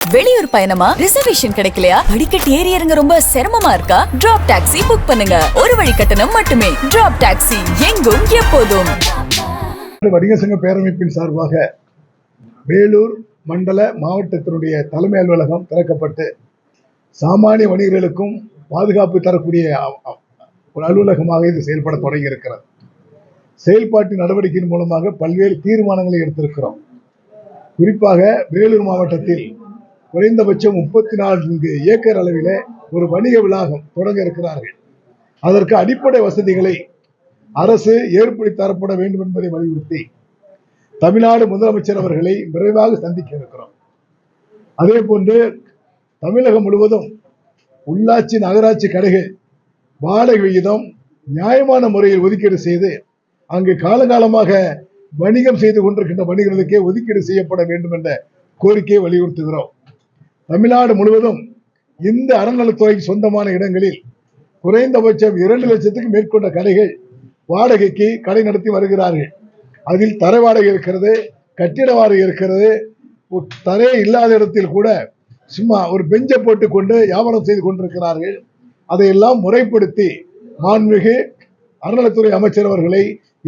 வெளியூர் பயணமா? ரிசர்வேஷன் கிடைக்கலையா? படிக்கட் ஏறி இறங்க ரொம்ப சிரமமா இருக்கா? டிராப் டாக்ஸி புக் பண்ணுங்க. ஒரு வழி கட்டணம் மட்டுமே. டிராப் டாக்ஸி எங்கும் எப்போதும். வணிக சங்க பேரமைப்பின் சார்பாக வேலூர் மண்டல மாவட்டத்தினுடைய தலைமை அலுவலகம் திறக்கப்பட்டு சாமானிய வணிகர்களுக்கும் பாதுகாப்பு தரக்கூடிய ஒரு அலுவலகமாக இது செயல்பட தொடங்கி இருக்கிறது செயல்பாட்டு நடவடிக்கையின் மூலமாக பல்வேறு தீர்மானங்களை எடுத்திருக்கிறோம். குறிப்பாக வேலூர் மாவட்டத்தில் குறைந்தபட்சம் முப்பத்தி நான்கு ஏக்கர் அளவில் ஒரு வணிக வளாகம் தொடங்க இருக்கிறார்கள். அதற்கு அடிப்படை வசதிகளை அரசு ஏற்படுத்தி தரப்பட வேண்டும் என்பதை வலியுறுத்தி தமிழ்நாடு முதலமைச்சர் அவர்களை விரைவாக சந்திக்க இருக்கிறோம். அதே போன்று தமிழகம் முழுவதும் உள்ளாட்சி நகராட்சி கடைகள் வாடகை விகிதம் நியாயமான முறையில் ஒதுக்கீடு செய்து அங்கு காலகாலமாக வணிகம் செய்து கொண்டிருக்கின்ற வணிகர்களுக்கே ஒதுக்கீடு செய்யப்பட வேண்டும் என்ற கோரிக்கையை வலியுறுத்துகிறோம். தமிழ்நாடு முழுவதும் இந்த அறநிலைத்துறைக்கு சொந்தமான இடங்களில் குறைந்தபட்சம் இரண்டு லட்சத்துக்கு மேற்கொண்ட கடைகள் வாடகைக்கு கடை நடத்தி வருகிறார்கள். அதில் தரை வாடகை இருக்கிறது கட்டிட வாடகை இருக்கிறது. தரையே தரே இல்லாத இடத்தில் கூட சும்மா ஒரு பெஞ்சை போட்டு கொண்டு வியாபாரம் செய்து கொண்டிருக்கிறார்கள். அதையெல்லாம் முறைப்படுத்தி மாண்புமிகு அறநிலைத்துறை அமைச்சர் அவர்களை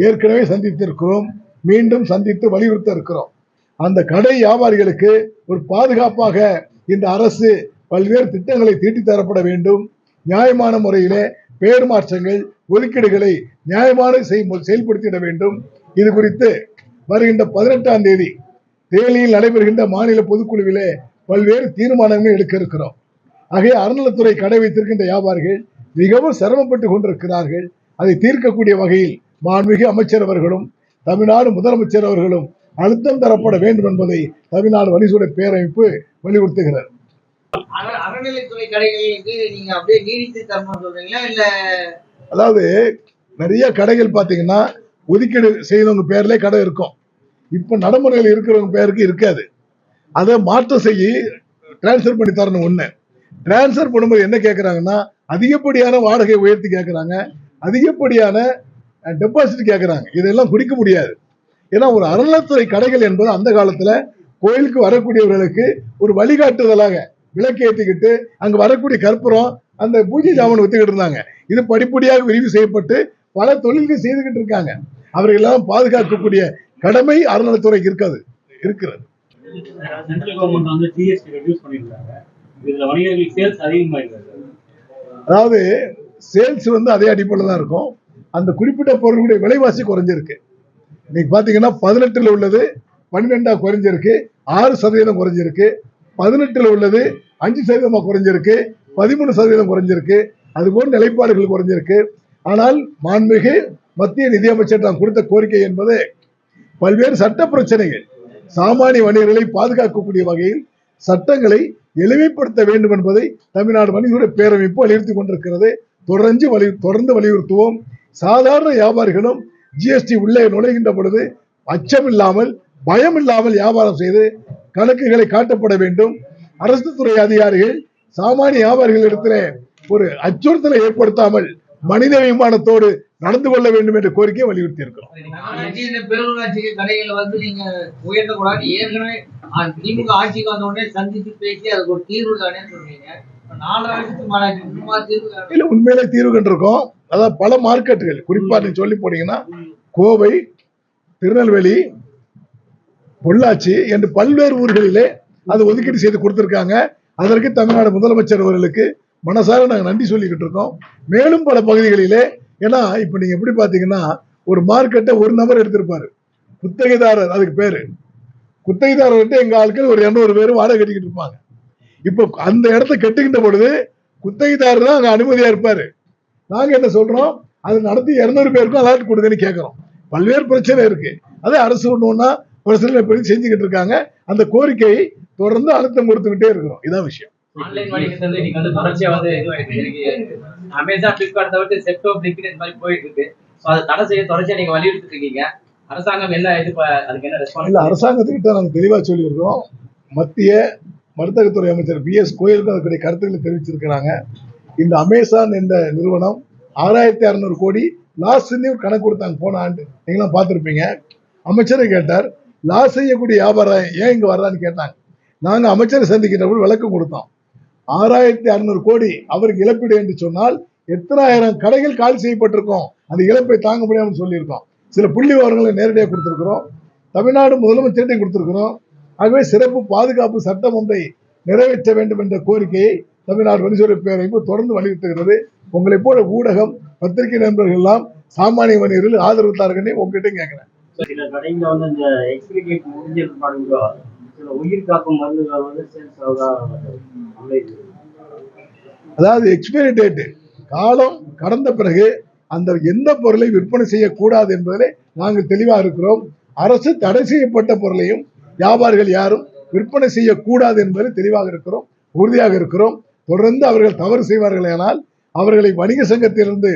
ஏற்கனவே சந்தித்திருக்கிறோம். மீண்டும் சந்தித்து வலியுறுத்த இருக்கிறோம். அந்த கடை வியாபாரிகளுக்கு ஒரு பாதுகாப்பாக இந்த அரசு பல்வேறு திட்டங்களை தீட்டித்தரப்பட வேண்டும். நியாயமான முறையிலே பெயர் மாற்றங்கள் ஒதுக்கீடுகளை நியாயமான செய்- செயல்படுத்திட வேண்டும். இது குறித்து வருகின்ற பதினெட்டாம் தேதி தேனியில் நடைபெறுகின்ற மாநில பொதுக்குழுவிலே பல்வேறு தீர்மானங்களை எடுக்க இருக்கிறோம். ஆகிய அறநிலைத்துறை கடை வைத்திருக்கின்ற வியாபாரிகள் மிகவும் சிரமப்பட்டு கொண்டிருக்கிறார்கள். அதை தீர்க்கக்கூடிய வகையில் மாண்புமிகு அமைச்சர் அவர்களும் தமிழ்நாடு முதலமைச்சர் அவர்களும் அழுத்தம் தரப்பட வேண்டும் என்பதை தமிழ்நாடு வணிகசூட பேரமைப்பு வலியுறுத்துகிறது. அதாவது நிறைய கடைகள் பார்த்தீங்கன்னா ஒதுக்கீடு செய்தவங்க பேர்ல கடை இருக்கும். இப்போ நடைமுறையில் இருக்கிறவங்க பேருக்கு இருக்காது. அதை மாற்றம் செய்ய டிரான்ஸ்ஃபர் பண்ணி தரணும் ஒன்று டிரான்ஸ்ஃபர் பண்ணும்போது என்ன கேட்குறாங்கன்னா அதிகப்படியான வாடகை உயர்த்தி கேட்குறாங்க அதிகப்படியான டெபாசிட் கேட்குறாங்க இதெல்லாம் குடிக்க முடியாது. ஏன்னா ஒரு அறநிலைத்துறை கடைகள் என்பது அந்த காலத்தில் கோயிலுக்கு வரக்கூடியவர்களுக்கு ஒரு வழிகாட்டுதலாக விளக்கேற்றிக்கிட்டு அங்கே வரக்கூடிய கற்பூரம் அந்த பூஜை ஜாமான் வித்துக்கிட்டு இருந்தாங்க. இது படிப்படியாக விரிவு செய்யப்பட்டு பல தொழில்கள் செய்துகிட்டு இருக்காங்க. அவர்களெல்லாம் பாதுகாக்கக்கூடிய கடமை அறநிலைத்துறைக்கு இருக்காது இருக்கிறது. அதாவது சேல்ஸ் வந்து அதே அடிப்படையில் தான் இருக்கும். அந்த குறிப்பிட்ட பொருளுடைய விலைவாசி குறைஞ்சிருக்கு. இன்னைக்கு பார்த்தீங்கன்னா பதினெட்டில் உள்ளது பன்னிரெண்டா குறைஞ்சிருக்கு ஆறு சதவீதம் குறைஞ்சிருக்கு பதினெட்டில் உள்ளது அஞ்சு சதவீதமாக குறைஞ்சிருக்கு பதிமூணு சதவீதம் குறைஞ்சிருக்கு அதுபோல் நிலைப்பாடுகள் குறைஞ்சிருக்கு. ஆனால் மாண்புமிகு மத்திய நிதியமைச்சர் நான் கொடுத்த கோரிக்கை என்பது பல்வேறு சட்ட பிரச்சனைகள் சாமானிய வணிகர்களை பாதுகாக்கக்கூடிய வகையில் சட்டங்களை எளிமைப்படுத்த வேண்டும் என்பதை தமிழ்நாடு வணிகருடைய பேரமைப்பு வலியுறுத்தி கொண்டிருக்கிறது. தொடர்ந்து வலி தொடர்ந்து வலியுறுத்துவோம். சாதாரண வியாபாரிகளும் ஜிஎஸ்டி உள்ளே நுழைகின்ற பொழுது அச்சம் இல்லாமல் பயம் இல்லாமல் வியாபாரம் செய்து கணக்குகளை காட்டப்பட வேண்டும். அரசு துறை அதிகாரிகள் சாமானிய வியாபாரிகளிடத்தில் ஒரு அச்சுறுத்தலை ஏற்படுத்தாமல் மனித விமானத்தோடு நடந்து கொள்ள வேண்டும் என்ற கோரிக்கையை வலியுறுத்தி இருக்கிறோம் நகராட்சி பெருநகராட்சி கடைகளை வந்து நீங்க உயர்த்தக்கூடாது. ஏற்கனவே திமுக ஆட்சிக்கு வந்த உடனே சந்தித்து பேசி அதுக்கு ஒரு தீர்வு தானே சொல்றீங்க. இல்ல உண்மையிலே தீர்வு கண்டிருக்கோம். அதாவது பல மார்க்கெட்டுகள் குறிப்பா நீங்க சொல்லி போனீங்கன்னா கோவை திருநெல்வேலி பொள்ளாச்சி என்று பல்வேறு ஊர்களிலே அது ஒதுக்கீடு செய்து கொடுத்திருக்காங்க. அதற்கு தமிழ்நாடு முதலமைச்சர் அவர்களுக்கு மனசார நாங்கள் நன்றி சொல்லிக்கிட்டு இருக்கோம். மேலும் பல பகுதிகளிலே ஏன்னா இப்ப நீங்க எப்படி பாத்தீங்கன்னா ஒரு மார்க்கெட்டை ஒரு நபர் எடுத்திருப்பாரு. குத்தகைதாரர் அதுக்கு பேரு. குத்தகைதாரர்கிட்ட எங்க ஆட்கள் ஒரு இரநூறு பேர் வாடகை கட்டிக்கிட்டு இருப்பாங்க. இப்போ அந்த இடத்த கட்டுகின்ற பொழுது குத்தகைதாரர் தான் அங்க அனுமதியா இருப்பாரு. நாங்க என்ன சொல்றோம்? அது நடத்தி இருநூறு பேருக்கும் அலாட் கொடுங்கன்னு கேட்கிறோம் பல்வேறு பிரச்சனை இருக்கு. அதே அரசு ஒண்ணுன்னா பரிசீலனை பண்ணி செஞ்சுக்கிட்டு இருக்காங்க. அந்த கோரிக்கையை தொடர்ந்து அழுத்தம் கொடுத்துக்கிட்டே இருக்கிறோம். இதான் விஷயம். ஆன்லைன் வணிகத்தை வந்து நீங்க வந்து தொடர்ச்சியா வந்து இதுவாயிட்டு இருக்கு அமேசான் பிளிப்கார்ட் தவிர்த்து செப்டோ பிளிங்கிட் இந்த மாதிரி போயிட்டு இருக்கு. ஸோ அதை தடை செய்ய தொடர்ச்சியா நீங்க வலியுறுத்திட்டு இருக்கீங்க. அரசாங்கம் என்ன இது அதுக்கு என்ன இல்ல ரெஸ்பான்ஸ் அரசாங்கத்துக்கிட்ட நாங்கள் தெளிவா சொல்லியிருக்கிறோம். மத்திய வர்த்தகத்துறை அமைச்சர் பி எஸ் கோயலுக்கும் அதுக்குடைய கருத்துக்களை தெரிவிச்சிருக்கிறாங்க. இந்த அமேசான் என்ற நிறுவனம் ஆறாயிரத்தி அறநூறு கோடி லாஸ் கணக்கு கொடுத்தாங்க. போன ஆண்டு நீங்களாம் பார்த்துருப்பீங்க. அமைச்சரை கேட்டார் லாஸ் செய்யக்கூடிய வியாபாரம் ஏன் இங்கே வர்றான்னு கேட்டாங்க. நாங்கள் அமைச்சரை சந்திக்கின்ற போது விளக்கம் கொடுத்தோம். ஆறாயிரத்தி அறநூறு கோடி அவருக்கு இழப்பீடு என்று சொன்னால் எத்தனாயிரம் கடைகள் காலி செய்யப்பட்டிருக்கோம். அந்த இழப்பை தாங்க முடியாமல் சொல்லியிருக்கோம். சில புள்ளி விவரங்களை நேரடியாக கொடுத்துருக்குறோம். தமிழ்நாடு முதலமைச்சர்கிட்டையும் கொடுத்துருக்குறோம். ஆகவே சிறப்பு பாதுகாப்பு சட்டம் ஒன்றை நிறைவேற்ற வேண்டும் என்ற கோரிக்கையை தமிழ்நாடு வணிகத்துறை பேரமைப்பு தொடர்ந்து வலியுறுத்துகிறது. உங்களை போல ஊடகம் பத்திரிகை நண்பர்கள் எல்லாம் சாமானிய வணிகர்கள் ஆதரவு தாருங்கன்னு உங்ககிட்ட கேட்கிறேன். அதாவது எக்ஸ்பைரி டேட்டு காலம் கடந்த பிறகு அந்த எந்த பொருளை விற்பனை செய்யக்கூடாது என்பதிலே நாங்கள் தெளிவாக இருக்கிறோம். அரசு தடை செய்யப்பட்ட பொருளையும் வியாபாரிகள் யாரும் விற்பனை செய்யக்கூடாது என்பதில் தெளிவாக இருக்கிறோம் உறுதியாக இருக்கிறோம். தொடர்ந்து அவர்கள் தவறு செய்வார்களானால் அவர்களை வணிக சங்கத்திலிருந்து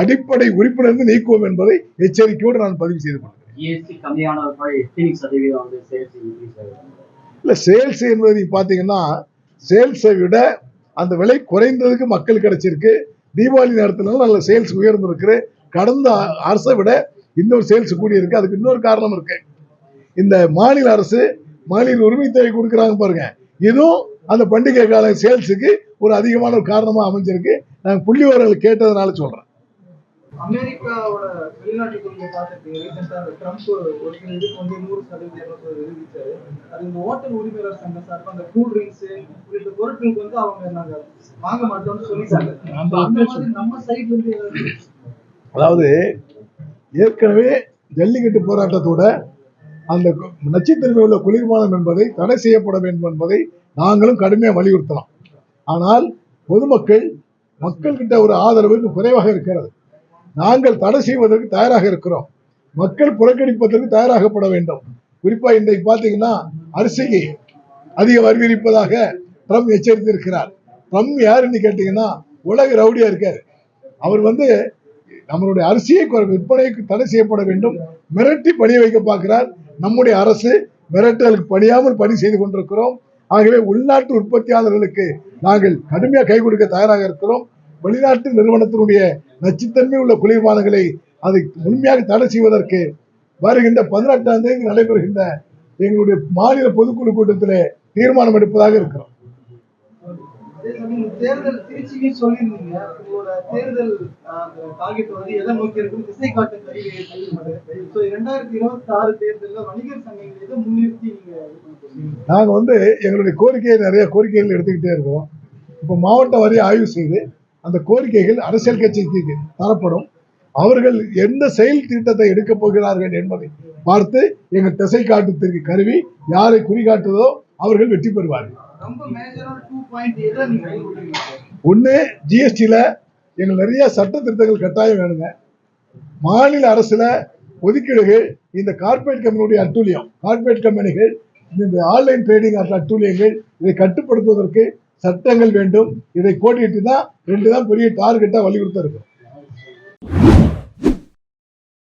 அடிப்படை உறுப்பினருந்து நீக்குவோம் என்பதை எச்சரிக்கையோடு நான் பதிவு செய்து கொள்கிறேன். ஆகுது? இல்லை சேல்ஸ் என்பது பார்த்தீங்கன்னா சேல்ஸை விட அந்த விலை குறைந்ததுக்கு மக்கள் கிடைச்சிருக்கு. தீபாவளி நேரத்துல நல்ல சேல்ஸ் உயர்ந்திருக்கு. கடந்த அரசை விட இன்னொரு சேல்ஸ் கூடி இருக்கு அதுக்கு இன்னொரு காரணம் இருக்கு. இந்த மாநில அரசு மாநில உரிமை தொகை கொடுக்குறாங்க பாருங்க. இதுவும் அந்த பண்டிகை கால சேல்ஸுக்கு ஒரு அதிகமான ஒரு காரணமா அமைஞ்சிருக்கு. நான் புள்ளி விவரங்கள் கேட்டதுனால சொல்றேன். அமெரிக்காவோட வெளிநாட்டு கொள்கை பார்த்துருக்கீங்க. ரீசெண்டா அந்த ட்ரம்ப் ஒரு சில இதுக்கு வந்து நூறு சதவீதம் விதிச்சாரு. அது இந்த ஹோட்டல் உரிமையாளர் சங்கம் சார்பா அந்த கூல் ட்ரிங்க்ஸ் உள்ளிட்ட பொருட்களுக்கு வந்து அவங்க நாங்க வாங்க மாட்டோம்னு சொல்லிட்டாங்க. அப்ப அந்த மாதிரி நம்ம சைட்ல இருந்து ஏதாவது அதாவது ஏற்கனவே ஜல்லிக்கட்டு போராட்டத்தோட அந்த நச்சுத்தன்மை உள்ள குளிர்பானம் என்பதை தடை செய்யப்பட வேண்டும் என்பதை நாங்களும் கடுமையாக வலியுறுத்தலாம். ஆனால் பொதுமக்கள் மக்கள்கிட்ட ஒரு ஆதரவு இன்னும் குறைவாக இருக்கிறது. நாங்கள் தடை செய்வதற்கு தயாராக இருக்கிறோம். மக்கள் புறக்கணிப்பதற்கு தயாராகப்பட வேண்டும். குறிப்பா இன்றைக்கு பார்த்தீங்கன்னா அரிசிக்கு அதிக வரி விதிப்பதாக ட்ரம்ப் எச்சரித்திருக்கிறார். ட்ரம்ப் யாருன்னு கேட்டீங்கன்னா உலக ரவுடியா இருக்காரு. அவர் வந்து நம்மளுடைய அரிசியை குறை- விற்பனைக்கு தடை செய்யப்பட வேண்டும். மிரட்டி பணிய வைக்க பார்க்கிறார். நம்முடைய அரசு மிரட்டலுக்கு பணியாமல் பணி செய்து கொண்டிருக்கிறோம். ஆகவே உள்நாட்டு உற்பத்தியாளர்களுக்கு நாங்கள் கடுமையாக கை கொடுக்க தயாராக இருக்கிறோம். வெளிநாட்டு நிறுவனத்தினுடைய நச்சுத்தன்மை உள்ள குளிர்பானங்களை அதை முழுமையாக தடை செய்வதற்கு வருகின்ற பதினெட்டாம் தேதி நடைபெறுகின்ற எங்களுடைய மாநில பொதுக்குழு கூட்டத்தில் தீர்மானம் எடுப்பதாக இருக்கிறோம். அதே சமயம் தேர்தல் திருச்சியும் சொல்லியிருந்தீங்க. உங்களோட தேர்தல் டார்கெட் வந்து எதை நோக்கி திசை ஸோ இரண்டாயிரத்தி இருபத்தி ஆறு தேர்தலில் வணிகர் சங்கங்கள் எதை முன்னிறுத்தி வந்து எங்களுடைய கோரிக்கையை நிறைய கோரிக்கைகள் எடுத்துக்கிட்டே இருக்கிறோம். இப்போ மாவட்ட வரி ஆய்வு செய்து அந்த கோரிக்கைகள் அரசியல் கட்சிக்கு தரப்படும். அவர்கள் எந்த செயல் திட்டத்தை எடுக்கப் போகிறார்கள் என்பதை பார்த்து எங்கள் திசை காட்டுத்திற்கு கருவி யாரை குறிகாட்டுதோ அவர்கள் வெற்றி பெறுவார்கள். ஒன்று ஜிஎஸ்டியில் எங்கள் நிறைய சட்ட திருத்தங்கள் கட்டாயம் வேணுங்க. மாநில அரசில் ஒதுக்கீடுகள் இந்த கார்ப்பரேட் கம்பெனியுடைய அட்டூழியம் கார்ப்பரேட் கம்பெனிகள் இந்த ஆன்லைன் ட்ரேடிங் அட்டூழியங்கள் இதை கட்டுப்படுத்துவதற்கு சட்டங்கள் வேண்டும். இதை கோடிட்டு தான் ரெண்டு தான் பெரிய டார்கெட்டாக வலியுறுத்த இருக்கும்